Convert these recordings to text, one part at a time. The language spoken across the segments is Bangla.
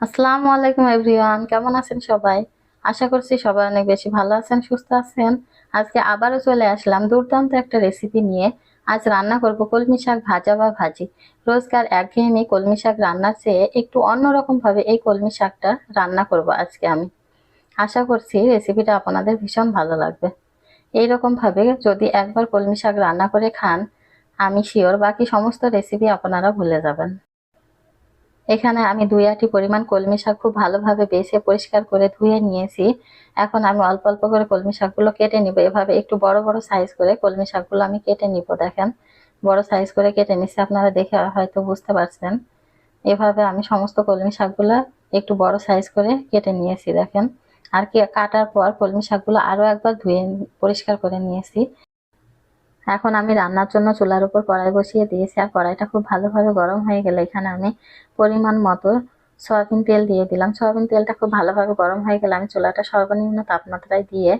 আসসালামু আলাইকুম এভরিওয়ান, কেমন আছেন সবাই? আশা করছি সবাই অনেক বেশি ভালো আছেন, সুস্থ আছেন। আজকে আবারও চলে আসলাম দুর্দান্ত একটা রেসিপি নিয়ে। আজ রান্না করব কলমি শাক ভাজা বা ভাজি। রোজকার একঘেয়েমি কলমি শাক রান্নার চেয়ে একটু অন্যরকমভাবে এই কলমি শাকটা রান্না করব আজকে আমি। আশা করছি রেসিপিটা আপনাদের ভীষণ ভালো লাগবে। এইরকম ভাবে যদি একবার কলমি শাক রান্না করে খান, আমি শিওর বাকি সমস্ত রেসিপি আপনারা ভুলে যাবেন। এখানে আমি দুই আটি পরিমাণ কলমি শাক খুব ভালোভাবে বেছে পরিষ্কার করে ধুয়ে নিয়েছি। এখন আমি অল্প অল্প করে কলমি শাকগুলো কেটে নিব। এভাবে একটু বড় বড় সাইজ করে কলমি শাকগুলো আমি কেটে নিব, দেখেন। বড় সাইজ করে কেটে নিচ্ছি আপনারা দেখে হয়তো বুঝতে পারছেন। এভাবে আমি সমস্ত কলমি শাকগুলো একটু বড় সাইজ করে কেটে নিয়েছি, দেখেন। আর কি কাটার পর কলমি শাকগুলো আরও একবার ধুয়ে পরিষ্কার করে নিয়েছি। এখন আমি রান্নার জন্য চুলার উপর কড়াই বসিয়ে দিয়েছি, আর কড়াইটা খুব ভালোভাবে গরম হয়ে গেলে এখানে আমি পরিমাণ মতো সয়াবিন তেল দিয়ে দিলাম। সয়াবিন তেলটা খুব ভালোভাবে গরম হয়ে গেলে আমি চুলাটা সর্বনিম্ন তাপমাত্রায় দিয়ে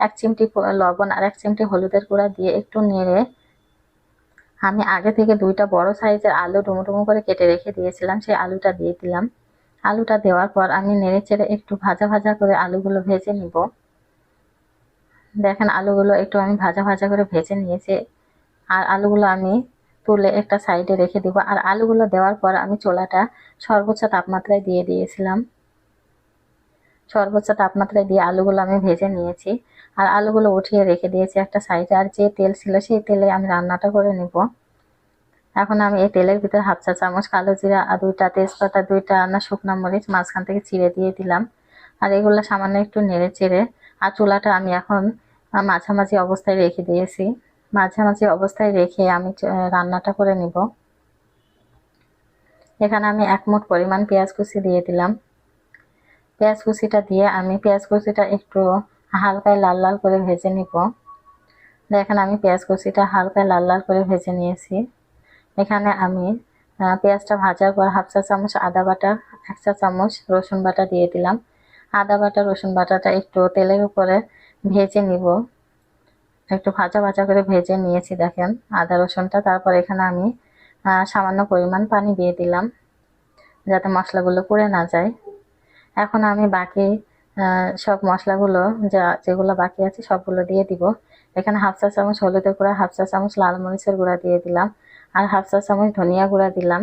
এক চিমটি লবণ আর এক চিমটি হলুদের গুঁড়া দিয়ে একটু নেড়ে আমি আগে থেকে দুইটা বড় সাইজের আলু ডুমো ডুমো করে কেটে রেখে দিয়েছিলাম, সেই আলুটা দিয়ে দিলাম। আলুটা দেওয়ার পর আমি নেড়ে চেড়ে একটু ভাজা ভাজা করে আলুগুলো ভেজে নিব। দেখেন আলুগুলো একটু আমি ভাজা ভাজা করে ভেজে নিয়েছি। আর আলুগুলো আমি তুলে একটা সাইডে রেখে দিব। আর আলুগুলো দেওয়ার পর আমি চোলাটা সর্বোচ্চ তাপমাত্রায় দিয়ে দিয়েছিলাম। সর্বোচ্চ তাপমাত্রায় দিয়ে আলুগুলো আমি ভেজে নিয়েছি। আর আলুগুলো উঠিয়ে রেখে দিয়েছি একটা সাইডে। আর যে তেল ছিল সেই তেলে আমি রান্নাটা করে নিব। এখন আমি এই তেলের ভিতরে হাফ চা চামচ কালো জিরা আর দুইটা তেজপাতা, দুইটা না শুকনা মরিচ মাঝখান থেকে চিড়ে দিয়ে দিলাম। আর এগুলো সামান্য একটু নেড়ে চেড়ে। আর চুলাটা আমি এখন মাঝামাঝি অবস্থায় রেখে দিয়েছি। মাঝামাঝি অবস্থায় রেখে আমি রান্নাটা করে নিব। এখানে আমি এক মুঠ পরিমাণ পেঁয়াজ কুচি দিয়ে দিলাম। পেঁয়াজ কুচিটা দিয়ে আমি, পেঁয়াজ কুচিটা একটু হালকায় লাল লাল করে ভেজে নিব। দেখেন, আমি পেঁয়াজ কুচিটা হালকায় লাল লাল করে ভেজে নিয়েছি। এখানে আমি পেঁয়াজটা ভাজার পর হাফ চা চামচ আদা বাটা, এক চা চামচ রসুন বাটা দিয়ে দিলাম। আদা বাটা, রসুন বাটাটা একটু তেলের উপরে ভেজে নিব। একটু ভাজা ভাজা করে ভেজে নিয়েছি, দেখেন। আদা, রসুনটা, তারপর এখানে আমি সামান্য পরিমাণ পানি দিয়ে দিলাম, যাতে মশলাগুলো পুড়ে না যায়। এখন আমি বাকি সব মশলাগুলো যা, যেগুলো বাকি আছে সবগুলো দিয়ে দিব। এখানে হাফ চা চামচ হলুদের গুঁড়া, হাফ চা চামচ লাল মরিচের গুঁড়া দিয়ে দিলাম, আর হাফ চা চামচ ধনিয়া গুঁড়া দিলাম।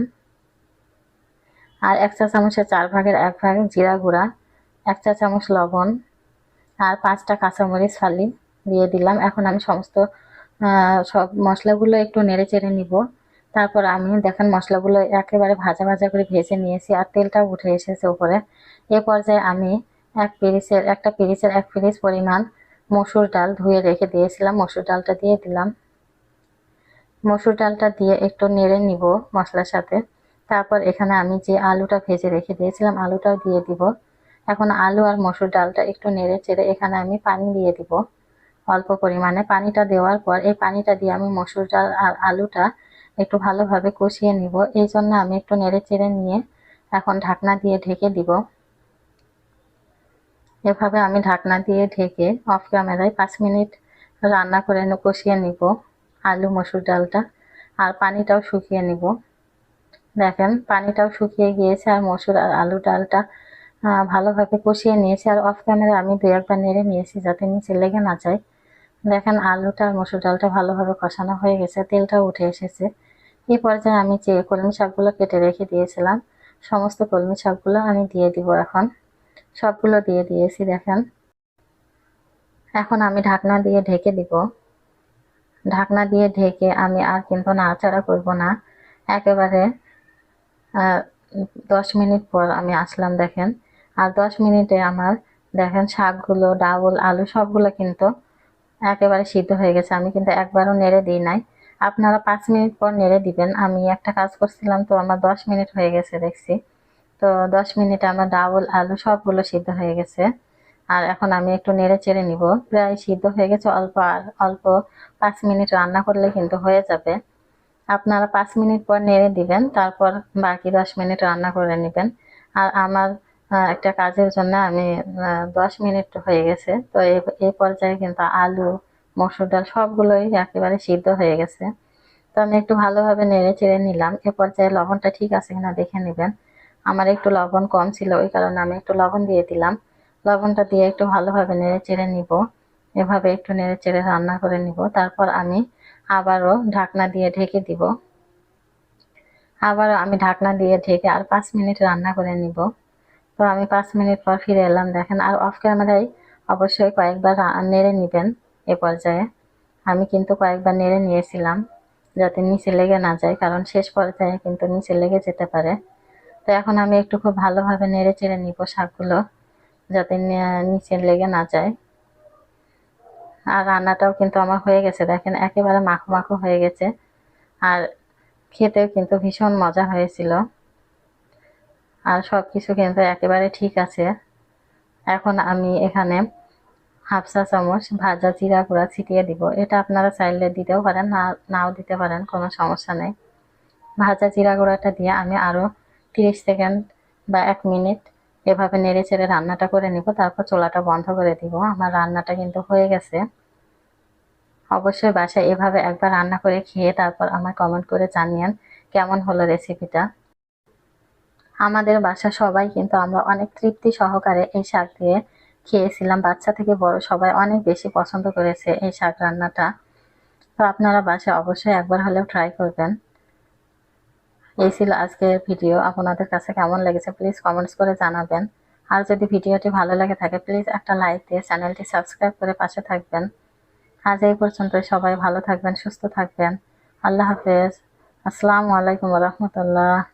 আর এক চা চামচের চার ভাগের এক ভাগ জিরা গুঁড়া, এক চা চামচ লবণ আর পাঁচটা কাঁচামরিচ ফালি, দিয়ে দিলাম। এখন আমি সমস্ত সব মশলাগুলো একটু নেড়ে চেড়ে নিব। তারপর আমি, দেখেন মশলাগুলো একেবারে ভাজা ভাজা করে ভেজে নিয়েছি আর তেলটাও উঠে এসেছে উপরে। এ পর্যায়ে আমি এক পিরিচের, একটা পিরিচের এক পিরিচ পরিমাণ মসুর ডাল ধুয়ে রেখে দিয়েছিলাম। মসুর ডালটা দিয়ে দিলাম। মসুর ডালটা দিয়ে একটু নেড়ে নিব মশলার সাথে। তারপর এখানে আমি যে আলুটা ভেজে রেখে দিয়েছিলাম, আলুটাও দিয়ে দিব। এখন আলু আর মসুর ডালটা একটু নেড়ে চেড়ে এখানে আমি পানি দিয়ে দিব। অল্প পরিমাণে পানিটা দেওয়ার পর এই পানিটা দিয়ে আমি মসুর ডাল আর আলুটা একটু ভালোভাবে কষিয়ে নিব। এই জন্য আমি একটু নেড়ে চেড়ে নিয়ে এখন ঢাকনা দিয়ে ঢেকে দিব। এভাবে আমি ঢাকনা দিয়ে ঢেকে অফ ক্যামেরায় পাঁচ মিনিট রান্না করে কষিয়ে নিব আলু, মসুর ডালটা। আর পানিটাও শুকিয়ে নিব। দেখেন, পানিটাও শুকিয়ে গিয়েছে আর মসুর আর আলু ডালটা ভালোভাবে কষিয়ে নিয়েছি আর অফ ক্যামেরা আমি দু একবার নেড়ে নিয়েছি যাতে নিচে লেগে না যায়। দেখেন আলুটা আর মসুর ডালটা ভালোভাবে কষানো হয়ে গেছে, তেলটাও উঠে এসেছে। এই পর্যায়ে আমি যে কলমি শাকগুলো কেটে রেখে দিয়েছিলাম, সমস্ত কলমি শাকগুলো আমি দিয়ে দিব এখন। সবগুলো দিয়ে দিয়েছি, দেখেন। এখন আমি ঢাকনা দিয়ে ঢেকে দিব। ঢাকনা দিয়ে ঢেকে আমি আর কিন্তু নাড়াচাড়া করব না। একেবারে দশ মিনিট পর আমি আসলাম, দেখেন। আর দশ মিনিটে আমার দেখেন শাকগুলো, ডাউল, আলু সবগুলো কিন্তু একেবারে সিদ্ধ হয়ে গেছে। আমি কিন্তু একবারও নেড়ে দিই নাই। আপনারা পাঁচ মিনিট পর নেড়ে দিবেন। আমি একটা কাজ করছিলাম তো, আমার দশ মিনিট হয়ে গেছে, দেখছি। তো দশ মিনিটে আমার ডাউল, আলু সবগুলো সিদ্ধ হয়ে গেছে। আর এখন আমি একটু নেড়ে চেড়ে নিব। প্রায় সিদ্ধ হয়ে গেছে অল্প, আর অল্প পাঁচ মিনিট রান্না করলে কিন্তু হয়ে যাবে। আপনারা পাঁচ মিনিট পর নেড়ে দিবেন, তারপর বাকি দশ মিনিট রান্না করে নেবেন। আর আমার একটা কাজের জন্য আমি দশ মিনিট হয়ে গেছে। তো এই পর্যায়ে কিন্তু আলু, মসুর ডাল সবগুলোই একেবারে সিদ্ধ হয়ে গেছে। তো আমি একটু ভালোভাবে নেড়ে চেড়ে নিলাম। এ পর্যায়ে লবণটা ঠিক আছে কিনা দেখে নেবেন। আমার একটু লবণ কম ছিল, ওই কারণে আমি একটু লবণ দিয়ে দিলাম। লবণটা দিয়ে একটু ভালোভাবে নেড়ে চেড়ে নিব। এভাবে একটু নেড়ে চেড়ে রান্না করে নিব। তারপর আমি আবারও ঢাকনা দিয়ে ঢেকে দিব। আবারও আমি ঢাকনা দিয়ে ঢেকে আর পাঁচ মিনিট রান্না করে নিব। তো আমি পাঁচ মিনিট পর ফিরে এলাম, দেখেন। আর অফ ক্যামেরায় অবশ্যই কয়েকবার নেড়ে নেবেন এ পর্যায়ে। আমি কিন্তু কয়েকবার নেড়ে নিয়েছিলাম, যাতে নিচে লেগে না যায়, কারণ শেষ পর্যায়ে কিন্তু নিচে লেগে যেতে পারে। তো এখন আমি একটু খুব ভালোভাবে নেড়ে চেড়ে নিব শাকগুলো, যাতে নিচে লেগে না যায়। আর রান্নাটাও কিন্তু আমার হয়ে গেছে, দেখেন, একেবারে মাখো মাখো হয়ে গেছে। আর খেতেও কিন্তু ভীষণ মজা হয়েছিল। আর সব কিছু কিন্তু একেবারে ঠিক আছে। এখন আমি এখানে হাফ চা চামচ ভাজা জিরা গুঁড়া ছিটিয়ে দিব। এটা আপনারা চাইলে দিতেও পারেন, না, নাও দিতে পারেন, কোনো সমস্যা নেই। ভাজা জিরা গুঁড়াটা দিয়ে আমি আরও তিরিশ সেকেন্ড বা এক মিনিট এভাবে নেড়ে চেড়ে রান্নাটা করে নিব। তারপর চোলাটা বন্ধ করে দিব। আমার রান্নাটা কিন্তু হয়ে গেছে। অবশ্যই বাসায় এভাবে একবার রান্না করে খেয়ে তারপর আমার কমেন্ট করে জানিয়েন কেমন হলো রেসিপিটা আমাদের বাসা সবাই কিন্তু আমরা অনেক তৃপ্তি সহকারে এই শাক দিয়ে খেয়েছিলাম। বাচ্চা থেকে বড় সবাই অনেক বেশি পছন্দ করেছে এই শাক রান্নাটা। তো আপনারা বাসায় অবশ্যই একবার হলেও ট্রাই করবেন। এই ছিল আজকের ভিডিও আপনাদের কাছে কেমন লেগেছে প্লিজ কমেন্টস করে জানাবেন। আর যদি ভিডিওটি ভালো লাগে থাকে প্লিজ একটা লাইক দিয়ে চ্যানেলটি সাবস্ক্রাইব করে পাশে থাকবেন। আজ এই পর্যন্ত সবাই ভালো থাকবেন, সুস্থ থাকবেন। আল্লাহ হাফেজ। আসসালামু আলাইকুম রহমতুল্লাহ।